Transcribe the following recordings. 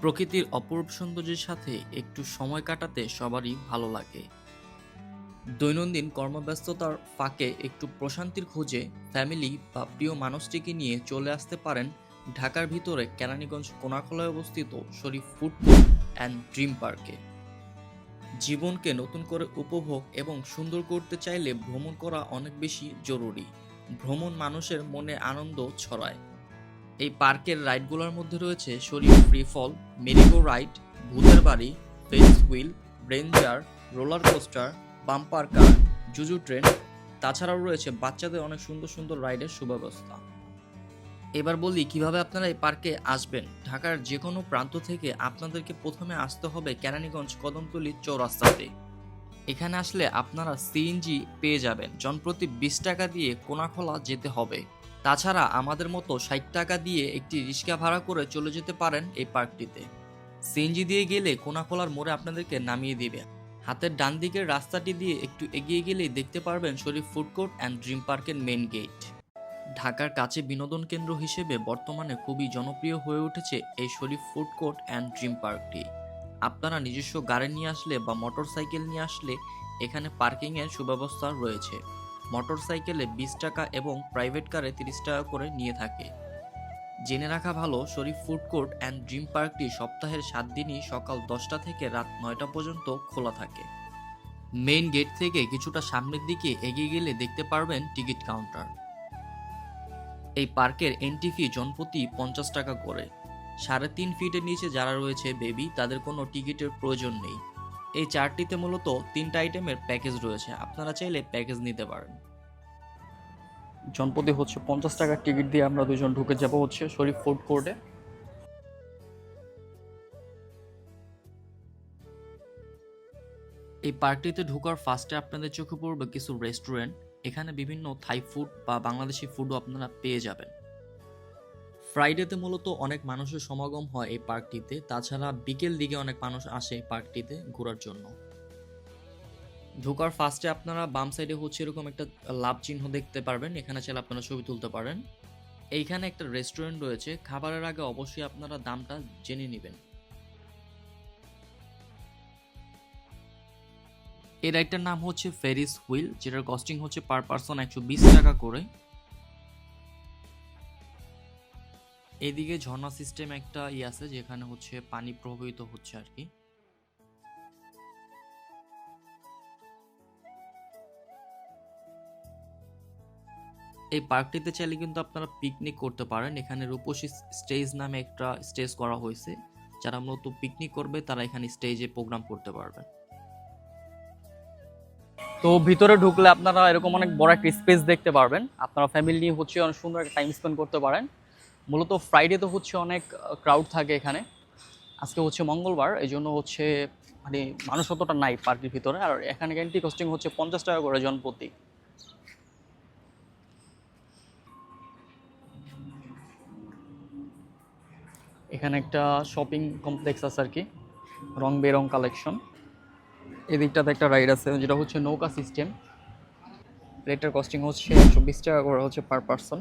প্রকৃতির অপরূপ সৌন্দর্যের সাথে একটু সময় কাটাতে সবারই ভালো লাগে। দৈনন্দিন কর্মব্যস্ততার ফাঁকে একটু প্রশান্তির খোঁজে ফ্যামিলি বা প্রিয় মানুষটিকে নিয়ে চলে আসতে পারেন ঢাকার ভিতরে কেরানীগঞ্জ কোনাখলায় অবস্থিত শরীফ ফুড অ্যান্ড ড্রিম পার্কে। জীবনকে নতুন করে উপভোগ এবং সুন্দর করতে চাইলে ভ্রমণ করা অনেক বেশি জরুরি। ভ্রমণ মানুষের মনে আনন্দ ছড়ায়। এই পার্কের রাইডগুলোর মধ্যে রয়েছে শরীফ free fall, merry go ride, ভূতের বাড়ি, ফেস হুইল ব্রেঞ্জার রোলার কোস্টার, বাম্পার কার, জুজু ট্রেন, তাছাড়াও রয়েছে বাচ্চাদের অনেক সুন্দর সুন্দর রাইডের সুব্যবস্থা। এবার বলি কীভাবে আপনারা এই পার্কে আসবেন। ঢাকার যে কোনো প্রান্ত থেকে আপনাদেরকে প্রথমে আসতে হবে কেরানীগঞ্জ কদমতলী চৌরাস্তাতে। এখানে আসলে আপনারা সিএনজি পেয়ে যাবেন। জনপ্রতি বিশ টাকা দিয়ে কোনাখোলা যেতে হবে। তাছাড়া আমাদের মতো ষাট টাকা দিয়ে একটি রিক্সা ভাড়া করে চলে যেতে পারেন এই পার্কটিতে। সিএনজি দিয়ে গেলে কোনাখোলার মোড়ে আপনাদেরকে নামিয়ে দিবে। হাতের ডান দিকের রাস্তাটি দিয়ে একটু এগিয়ে গেলেই দেখতে পারবেন Sharif food court and dream পার্কের মেন গেট। ঢাকার কাছে বিনোদন কেন্দ্র হিসেবে বর্তমানে খুবই জনপ্রিয় হয়ে উঠেছে এই Sharif food court and dream পার্কটি। আপনারা নিজস্ব গাড়ি নিয়ে আসলে বা মোটর সাইকেল নিয়ে আসলে এখানে পার্কিংয়ের সুব্যবস্থা রয়েছে। মোটর সাইকেলে বিশ টাকা এবং প্রাইভেট কারে তিরিশ টাকা করে নিয়ে থাকে। জেনে রাখা ভালো, Sharif food court and dream পার্কটি সপ্তাহের সাত দিনই সকাল দশটা থেকে রাত নয়টা পর্যন্ত খোলা থাকে। মেইন গেট থেকে কিছুটা সামনের দিকে এগিয়ে গেলে দেখতে পারবেন টিকিট কাউন্টার। এই পার্কের এন্ট্রি ফি জনপ্রতি পঞ্চাশ টাকা করে। সাড়ে তিন ফিটের নিচে যারা রয়েছে বেবি তাদের কোনো টিকিটের প্রয়োজন নেই। এই চারটিতে মূলত তিনটা আইটেমের প্যাকেজ রয়েছে। আপনারা চাইলে প্যাকেজ নিতে পারেন। জনপ্রতি হচ্ছে পঞ্চাশ টাকার টিকিট দিয়ে আমরা দুজন ঢুকে যাব হচ্ছে শরীফ ফুড কোর্টে। এই পার্কটিতে ঢোকার ফার্স্টে আপনাদের চোখে পড়বে কিছু রেস্টুরেন্ট। এখানে বিভিন্ন থাই ফুড বা বাংলাদেশি ফুডও আপনারা পেয়ে যাবেন। ফ্রাইডেতে মূলত অনেক মানুষের সমাগম হয় এই পার্কটিতে। তাছাড়া বিকেল দিকে অনেক মানুষ আসে এই পার্কটিতে ঘোরার জন্য। ঢোকার ফার্স্টে আপনারা বাম সাইডে হচ্ছে এরকম একটা লাভ চিহ্ন দেখতে পারবেন। এখানে চাইলে আপনারা ছবি তুলতে পারেন। এইখানে একটা রেস্টুরেন্ট রয়েছে। খাবারের আগে অবশ্যই আপনারা দামটা জেনে নেবেন। এই রাইডটার নাম হচ্ছে ফেরিস হুইল যেটার কস্টিং হচ্ছে পার পারসন একশো টাকা করে। এদিকে ঝর্ণা সিস্টেম একটা ই আছে, যেখানে হচ্ছে পানি প্রবাহিত হচ্ছে আর কি। এই পার্কটিতে চাইলে কিন্তু আপনারা পিকনিক করতে পারেন। এখানে রূপসী স্টেজ নামে একটা স্টেজ করা হয়েছে। যারা মূলত পিকনিক করবে, তারা এখানে স্টেজে প্রোগ্রাম করতে পারবে তো ভিতরে ঢুকলে আপনারা এরকম অনেক বড় একটা স্পেস দেখতে পারবেন। আপনারা ফ্যামিলি নিয়ে হচ্ছে অনেক সুন্দর একটা টাইম স্পেন্ড করতে পারেন। মূলত ফ্রাইডে তো হচ্ছে অনেক ক্রাউড থাকে এখানে। আজকে হচ্ছে মঙ্গলবার এই জন্য হচ্ছে মানে মানুষ অতটা নাই পার্কের ভিতরে। আর এখানে ক্যান্টি কস্টিং হচ্ছে পঞ্চাশ টাকা করে জন প্রতি। এখানে একটা শপিং কমপ্লেক্স আছে আর কি রং বেরং কালেকশন এদিকটাতে একটা রাইড আছে, যেটা হচ্ছে নৌকা সিস্টেম রেটটার কস্টিং হচ্ছে একশো বিশ টাকা করে হচ্ছে পার পারসন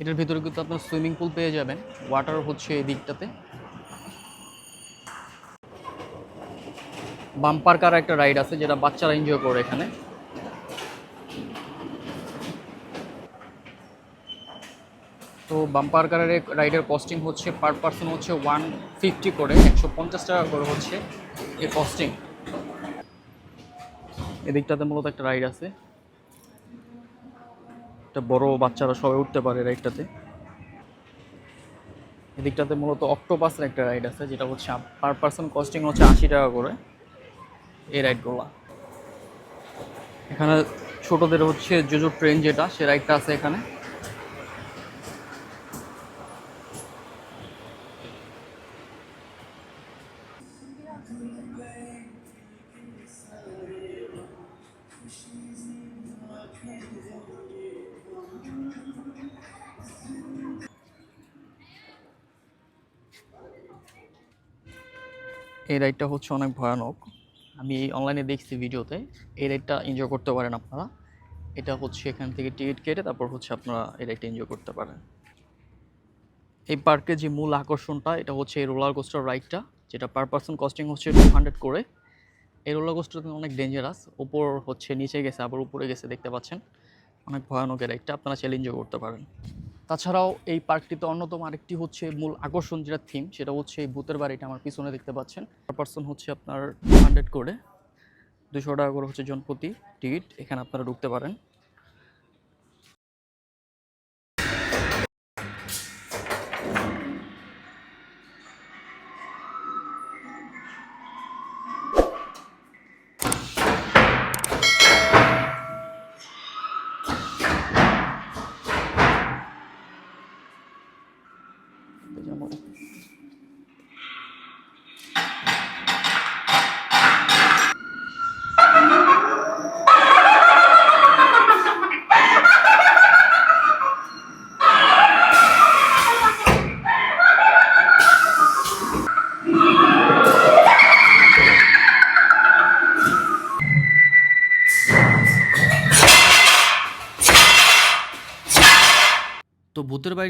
এটার ভিতরে কিন্তু আপনার সুইমিং পুল পেয়ে যাবেন ওয়াটার হচ্ছে এই দিকটাতে বাম্পার কার একটা রাইড আছে, যেটা বাচ্চারা এনজয় করে এখানে। তো বাম্পার কারের রাইডের কস্টিং হচ্ছে, পার পার্সন হচ্ছে ওয়ান ফিফটি করে, একশো পঞ্চাশ টাকা করে হচ্ছে এর কস্টিং। এদিকটাতে মূলত একটা রাইড আছে। একটা বড় বাচ্চারা সবাই উঠতে পারে রাইডটাতে। এদিকটাতে মূলত অক্টোপাসের একটা রাইড আছে, যেটা হচ্ছে পার পার্সন কস্টিং হচ্ছে আশি টাকা করে এই রাইডগুলো। এখানে ছোটদের হচ্ছে জুজু ট্রেন যেটা, সে রাইডটা আছে এখানে। এই রাইডটা হচ্ছে অনেক ভয়ানক। আমি এই অনলাইনে দেখছি ভিডিওতে, এই রাইডটা এনজয় করতে পারেন আপনারা। এটা হচ্ছে এখান থেকে টিকিট কেটে তারপর হচ্ছে আপনারা এই রাইডটা এনজয় করতে পারেন। এই পার্কের যে মূল আকর্ষণটা, এটা হচ্ছে এই রোলার কোস্টার রাইডটা যেটা পার পার্সন কস্টিং হচ্ছে টু হান্ড্রেড করে। এই রোলার কোস্টার অনেক ডেঞ্জারাস উপর হচ্ছে নিচে গেছে, আবার উপরে গেছে, দেখতে পাচ্ছেন? অনেক ভয়ানক রাইডটা আপনারা চ্যালেঞ্জ করতে পারেন। তাছাড়াও এই পার্কটিতে অন্যতম আরেকটি হচ্ছে মূল আকর্ষণ যেটা থিম সেটা হচ্ছে এই ভূতের বাড়িটা আমার পিছনে দেখতে পাচ্ছেন। পার পার্সন হচ্ছে আপনার হান্ড্রেড করে দুশো টাকা করে হচ্ছে জনপ্রতি টিকিট এখানে আপনারা ঢুকতে পারেন।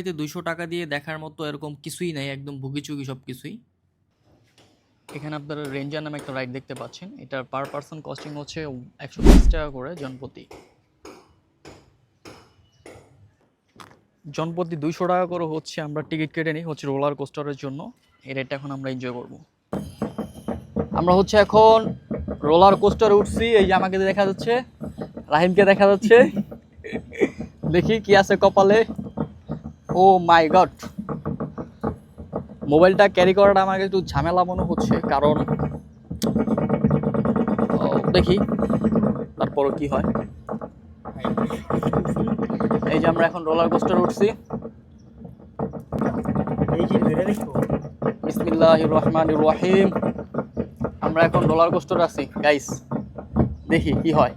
বাড়িতে দুইশো টাকা দিয়ে দেখার মতো এরকম কিছুই নাই, একদম ভুগিচুগি সব কিছুই। এখানে আপনারা রেঞ্জার নামে একটা রাইড দেখতে পাচ্ছেন। এটার পার পার্সন কস্টিং হচ্ছে একশো বিশ টাকা করে জনপ্রতি। জনপ্রতি দুইশো টাকা করে হচ্ছে আমরা টিকিট কেটে নিই হচ্ছে রোলার কোস্টারের জন্য। এই রাইডটা এখন আমরা এনজয় করব। আমরা হচ্ছে এখন রোলার কোস্টারে উঠছি। এই যে আমাকে দেখা যাচ্ছে, রাহিমকে দেখা যাচ্ছে। দেখি কি আছে কপালে। ও মাই গড। মোবাইলটা ক্যারি করাটা আমাকে একটু ঝামেলা মনে হচ্ছে কারণ দেখি তারপরও কি হয়। এই যে আমরা এখন রোলার কোস্টার উঠছি। বিসমিল্লাহ রহমান রহিম। আমরা এখন রোলার কোস্টার আছি গাইস দেখি কি হয়।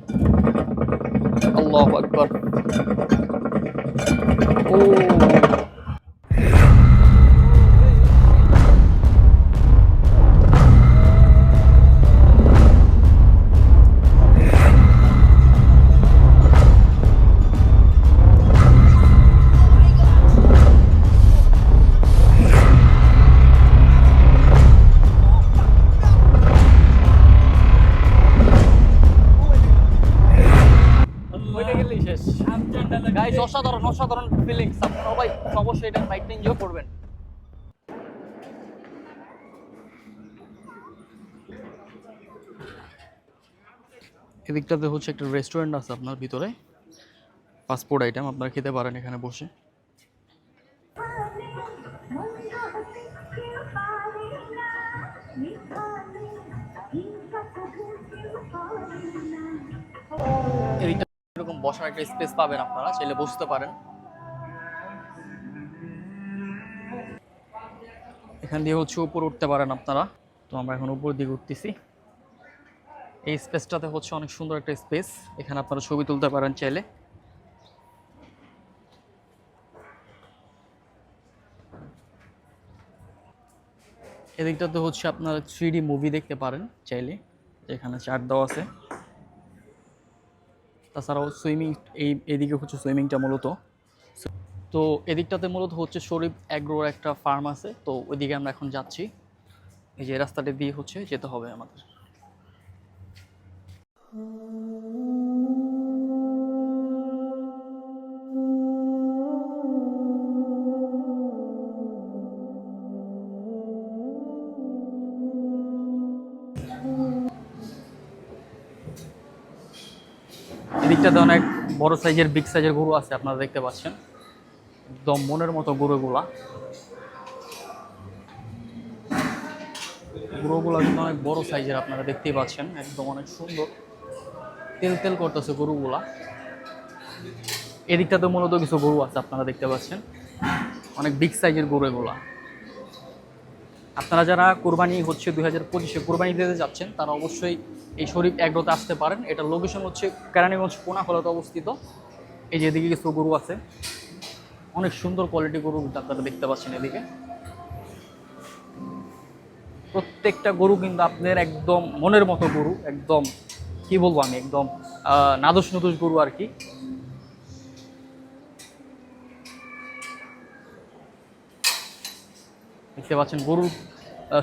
আল্লাহ আকবর। ও গাইস অসাধারণ অসাধারণ ফিলিংস আপনারা সবাই অবশ্যই এটা বাইকটা এনজয় করবেন। এদিকটাতে হচ্ছে একটা রেস্টুরেন্ট আছে আপনার ভিতরে। পাসপোর্ট আইটেম আপনারা খেতে পারেন এখানে বসে। বসার একটা স্পেস পাবেন আপনারা, চাইলে বসতে পারেন। এখান দিয়ে হচ্ছে উপর উঠতে পারেন আপনারা। তো আমরা এখন উপর দিকে উঠতেছি। এই স্পেসটাতে হচ্ছে অনেক সুন্দর একটা স্পেস এখানে আপনারা ছবি তুলতে পারেন চাইলে। এদিকটাতে হচ্ছে আপনারা থ্রি মুভি দেখতে পারেন চাইলে এখানে চার্ট দেওয়া আছে। তাছাড়াও সুইমিং, এই, এদিকে হচ্ছে সুইমিংটা মূলত। তো এদিকটাতে মূলত হচ্ছে শরীফ অ্যাগ্রোর একটা ফার্ম আছে, তো ওইদিকে আমরা এখন যাচ্ছি। এই যে রাস্তাটা দিয়ে হচ্ছে যেতে হবে আমাদের। এদিকটাতে অনেক বড় সাইজের বিগ সাইজের গরু আছে, আপনারা দেখতে পাচ্ছেন। একদম মনের মতো গরুগুলা। গরুগুলা কিন্তু অনেক বড় সাইজের, আপনারা দেখতেই পাচ্ছেন। একদম অনেক সুন্দর। তেল তেল করতেছে গরুগুলা। এদিকটাতে মূলত কিছু গরু আছে, আপনারা দেখতে পাচ্ছেন। অনেক বিগ সাইজের গরু এগুলা। আপনারা যারা কোরবানি হচ্ছে দুই হাজার পঁচিশে কোরবানি দিতে যাচ্ছেন তারা অবশ্যই এই শরীফ এগ্রোতে আসতে পারেন। এটা লোকেশন হচ্ছে কেরানীগঞ্জ কোনাখলাতে অবস্থিত। এই যে এদিকে কিছু গরু আছে। অনেক সুন্দর কোয়ালিটি গরু আপনারা দেখতে পাচ্ছেন এদিকে। প্রত্যেকটা গরু কিন্তু আপনার একদম মনের মতো গরু একদম কি বলব আমি একদম আহ, নাদোষ নদোষ গরু আর কি। দেখতে পাচ্ছেন গরুর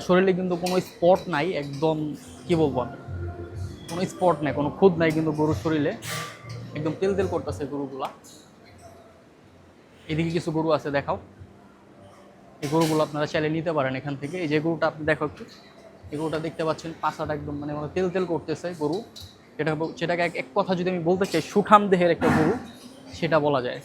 শরীরে কিন্তু কোনো স্পট নাই, একদম কি বলব আমি? কোনো স্পট নাই, কোনো খুদ নাই কিন্তু গরুর শরীরে। একদম তেল তেল করতেছে গরুগুলা। এদিকে কিছু গরু আছে, দেখাও। এই গরুগুলো আপনারা চাইলে নিতে পারেন এখান থেকে। এই যে গরুটা আপনি দেখো একটু। এই গরুটা দেখতে পাচ্ছেন পাশাটা একদম মানে মানে তেল তেল করতেছে গরু। যেটা সেটাকে এক কথা যদি আমি বলতে চাই, সুঠাম দেহের একটা গরু, সেটা বলা যায়।